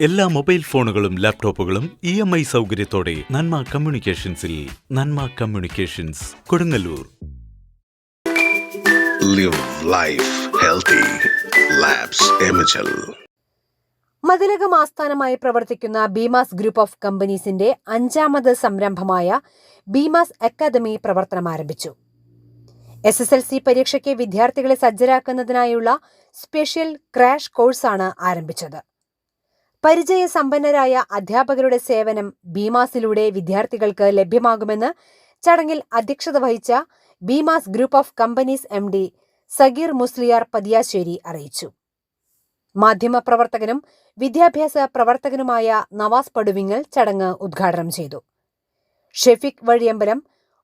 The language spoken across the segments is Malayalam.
എല്ലാ മൊബൈൽ ഫോണുകളും ലാപ്ടോപ്പുകളും ഇ എം ഐ സൗകര്യത്തോടെ നന്മ കമ്മ്യൂണിക്കേഷൻസിൽ Nanma communications Kodungallur. Live life healthy. Mathilakam ആസ്ഥാനമായി പ്രവർത്തിക്കുന്ന ബീമാസ് ഗ്രൂപ്പ് ഓഫ് കമ്പനീസിന്റെ അഞ്ചാമത് സംരംഭമായ ബീമാസ് അക്കാദമി പ്രവർത്തനം ആരംഭിച്ചു. എസ് എസ് എൽ സി പരീക്ഷയ്ക്ക് വിദ്യാർത്ഥികളെ സജ്ജരാക്കുന്നതിനായുള്ള സ്പെഷ്യൽ ക്രാഷ് കോഴ്സാണ് ആരംഭിച്ചത്. പരിചയസമ്പന്നരായ അധ്യാപകരുടെ സേവനം ബീമാസിലൂടെ വിദ്യാർത്ഥികൾക്ക് ലഭ്യമാകുമെന്ന് ചടങ്ങിൽ അധ്യക്ഷത വഹിച്ച Beemas group of companies M D Sageer Musliyar Pathiyassery അറിയിച്ചു. മാധ്യമപ്രവർത്തകനും വിദ്യാഭ്യാസ പ്രവർത്തകനുമായ നവാസ് പടുവിങ്ങൽ ചടങ്ങ് ഉദ്ഘാടനം ചെയ്തു. ഷെഫിക് വഴിയമ്പലം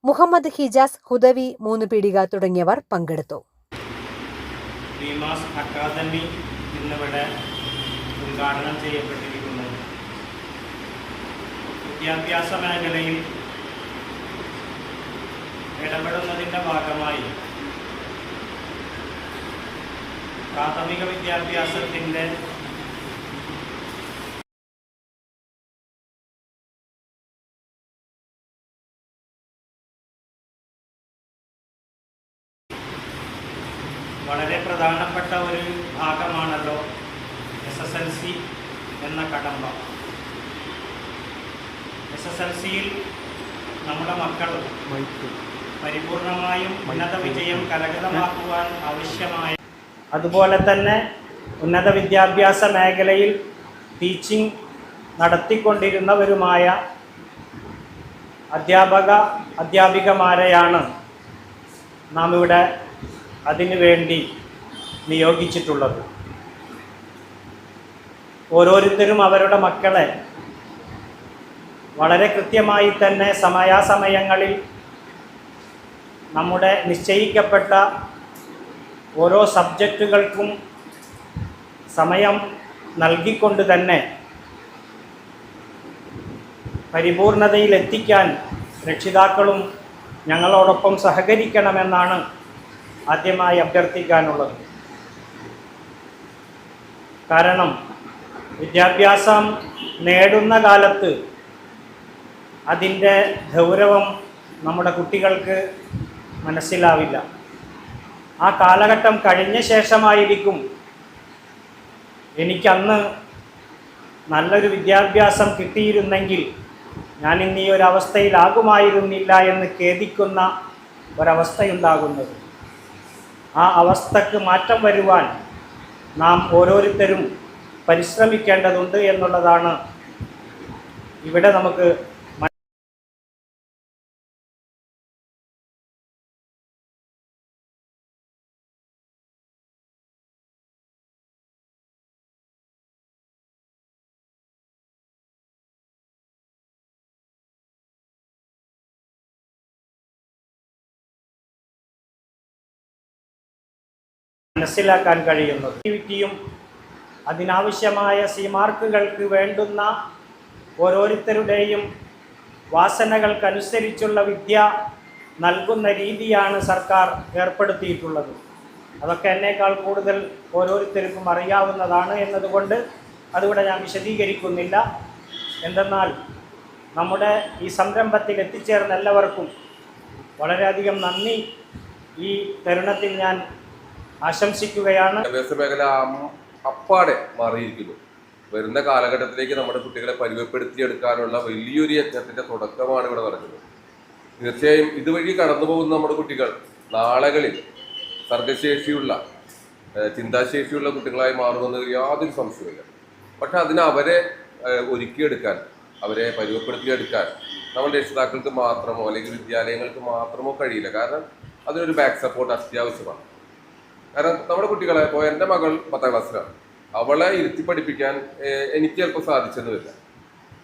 മുഹമ്മദ് ഹിജാസ് ഹുദവി മൂന്ന് പീടിക തുടങ്ങിയവർ പങ്കെടുത്തു. അക്കാദമി ഉദ്ഘാടനം ചെയ്യപ്പെട്ടിരിക്കുന്നത്. വിദ്യാഭ്യാസ മേഖലയിൽ ഇടപെടുന്നതിന്റെ ഭാഗമായി പ്രാഥമിക വിദ്യാഭ്യാസത്തിന്റെ വളരെ പ്രധാനപ്പെട്ട ഒരു ഭാഗമാണല്ലോ എസ് എസ് എൽ സി എന്ന കടമ്പ. എസ് എസ് എൽ സിയിൽ നമ്മുടെ മക്കൾ പരിപൂർണമായും ഉന്നത വിജയം കരകതമാക്കുവാൻ ആവശ്യമായ അതുപോലെ തന്നെ ഉന്നത വിദ്യാഭ്യാസ മേഖലയിൽ ടീച്ചിങ് നടത്തിക്കൊണ്ടിരുന്നവരുമായ അധ്യാപക അധ്യാപികമാരെയാണ് നാം ഇവിടെ അതിനുവേണ്ടി നിയോഗിച്ചിട്ടുള്ളത്. ഓരോരുത്തരും അവരുടെ മക്കളെ. വളരെ കൃത്യമായി തന്നെ സമയാസമയങ്ങളിൽ നമ്മുടെ നിശ്ചയിക്കപ്പെട്ട ഓരോ സബ്ജക്റ്റുകൾക്കും സമയം നൽകിക്കൊണ്ട് തന്നെ പരിപൂർണതയിൽ എത്തിക്കാൻ രക്ഷിതാക്കളും ഞങ്ങളോടൊപ്പം സഹകരിക്കണമെന്നാണ് ആദ്യമായി അഭ്യർത്ഥിക്കാനുള്ളത്. കാരണം വിദ്യാഭ്യാസം നേടുന്ന കാലത്ത് അതിന്റെ ഗൗരവം നമ്മുടെ കുട്ടികൾക്ക് മനസ്സിലാവില്ല. ആ കാലഘട്ടം കഴിഞ്ഞ ശേഷമായിരിക്കും എനിക്കന്ന് നല്ലൊരു വിദ്യാഭ്യാസം കിട്ടിയിരുന്നെങ്കിൽ ഞാൻ ഇന്ന് ഈ ഒരവസ്ഥയിലാകുമായിരുന്നില്ല എന്ന് ഖേദിക്കുന്ന ഒരവസ്ഥയുണ്ടാകുന്നത്. ആ അവസ്ഥക്ക് മാറ്റം വരുവാൻ നാം ഓരോരുത്തരും പരിശ്രമിക്കേണ്ടതുണ്ട് എന്നുള്ളതാണ്. ഇവിടെ നമുക്ക് മനസ്സിലാക്കാൻ കഴിയുന്നത്. ആക്ടിവിറ്റിയും അതിനാവശ്യമായ സി മാർക്കുകൾക്ക് വേണ്ടുന്ന ഓരോരുത്തരുടെയും വാസനകൾക്കനുസരിച്ചുള്ള വിദ്യ നൽകുന്ന രീതിയാണ് സർക്കാർ ഏർപ്പെടുത്തിയിട്ടുള്ളത്. അതൊക്കെ എന്നേക്കാൾ കൂടുതൽ ഓരോരുത്തർക്കും അറിയാവുന്നതാണ് എന്നതുകൊണ്ട് അതിവിടെ ഞാൻ വിശദീകരിക്കുന്നില്ല. എന്തെന്നാൽ നമ്മുടെ ഈ സംരംഭത്തിൽ എത്തിച്ചേർന്ന എല്ലാവർക്കും വളരെയധികം നന്ദി. ഈ തരുണത്തിൽ ഞാൻ ആശംസിക്കുകയാണ്. മേഖല അപ്പാടെ മാറിയിരിക്കുന്നു. വരുന്ന കാലഘട്ടത്തിലേക്ക് നമ്മുടെ കുട്ടികളെ പരിവപ്പെടുത്തിയെടുക്കാനുള്ള വലിയൊരു യജ്ഞത്തിന്റെ തുടക്കമാണ് ഇവിടെ നടക്കുന്നത് തീർച്ചയായും ഇതുവഴി കടന്നു പോകുന്ന നമ്മുടെ കുട്ടികൾ നാളകളിൽ സർഗശേഷിയുള്ള ചിന്താശേഷിയുള്ള കുട്ടികളായി മാറുമെന്ന് യാതൊരു സംശയമില്ല പക്ഷെ അതിന് അവരെ ഒരുക്കിയെടുക്കാൻ അവരെ പരിമയപ്പെടുത്തിയെടുക്കാൻ നമ്മുടെ രക്ഷിതാക്കൾക്ക് മാത്രമോ അല്ലെങ്കിൽ വിദ്യാലയങ്ങൾക്ക് മാത്രമോ കഴിയില്ല. കാരണം അതിനൊരു ബാക്ക് സപ്പോർട്ട് അത്യാവശ്യമാണ്. കാരണം നമ്മുടെ കുട്ടികളെ ഇപ്പോൾ എന്റെ മകൾ പത്താം ക്ലാസ്സിലാണ്. അവളെ ഇരുത്തി പഠിപ്പിക്കാൻ എനിക്ക് ചിലപ്പോൾ സാധിച്ചെന്ന് വരില്ല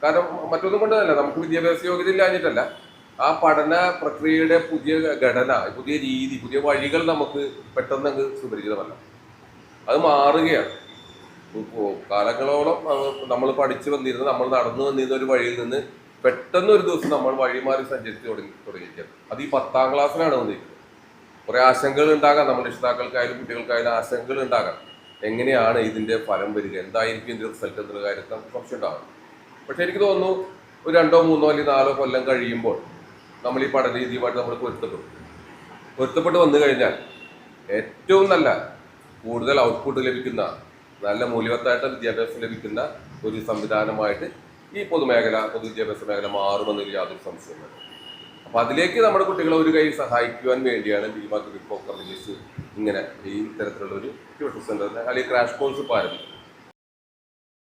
കാരണം മറ്റൊന്നും കൊണ്ടല്ല നമുക്ക് വിദ്യാഭ്യാസ യോഗ്യത ഇല്ലാഞ്ഞിട്ടല്ല. ആ പഠന പ്രക്രിയയുടെ പുതിയ ഘടന പുതിയ രീതി പുതിയ വഴികൾ നമുക്ക് പെട്ടെന്ന് അങ്ങ് സുപരിചിതമല്ല. അത് മാറുകയാണ്. ഇപ്പോൾ കാലങ്ങളോളം നമ്മൾ പഠിച്ചു വന്നിരുന്ന നമ്മൾ നടന്നു വന്നിരുന്ന ഒരു വഴിയിൽ നിന്ന് പെട്ടെന്ന് ഒരു ദിവസം നമ്മൾ വഴിമാറി സഞ്ചരിച്ച് തുടങ്ങി തുടങ്ങിയിരിക്കുന്നത് അത് ഈ പത്താം ക്ലാസ്സിലാണ് വന്നിരിക്കുന്നത്. കുറെ ആശങ്കകൾ ഉണ്ടാകാം. നമ്മുടെ രക്ഷിതാക്കൾക്കായാലും കുട്ടികൾക്കായാലും ആശങ്കകൾ ഉണ്ടാകാം. എങ്ങനെയാണ് ഇതിന്റെ ഫലം വരിക? എന്തായിരിക്കും ഇതിന്റെ റിസൾട്ട് എന്നുള്ള കാര്യത്തിൽ നമുക്ക് സംശയം ഉണ്ടാകും പക്ഷേ എനിക്ക് തോന്നുന്നു ഒരു രണ്ടോ മൂന്നോ അല്ലെങ്കിൽ നാലോ കൊല്ലം കഴിയുമ്പോൾ നമ്മൾ ഈ പഠന രീതിയുമായിട്ട് നമ്മൾ പൊരുത്തപ്പെടും. പൊരുത്തപ്പെട്ട് വന്നു കഴിഞ്ഞാൽ ഏറ്റവും നല്ല കൂടുതൽ ഔട്ട്പുട്ട് ലഭിക്കുന്ന നല്ല മൂല്യവത്തായിട്ട് വിദ്യാഭ്യാസം ലഭിക്കുന്ന ഒരു സംവിധാനമായിട്ട് ഈ പൊതുമേഖല പൊതുവിദ്യാഭ്യാസ മേഖല മാറുമെന്നൊരു യാതൊരു സംശയമില്ല അപ്പോൾ അതിലേക്ക് നമ്മുടെ കുട്ടികളെ ഒരു കൈ സഹായിക്കുവാൻ വേണ്ടിയാണ് ഭീമ ഗ്രിപ്പ് ഓഫ് ഇങ്ങനെ ഈ തരത്തിലുള്ള ഒരു ട്യൂഷൻ സെന്റർ അല്ലെങ്കിൽ ക്രാഷ് കോഴ്സ് ഇപ്പോൾ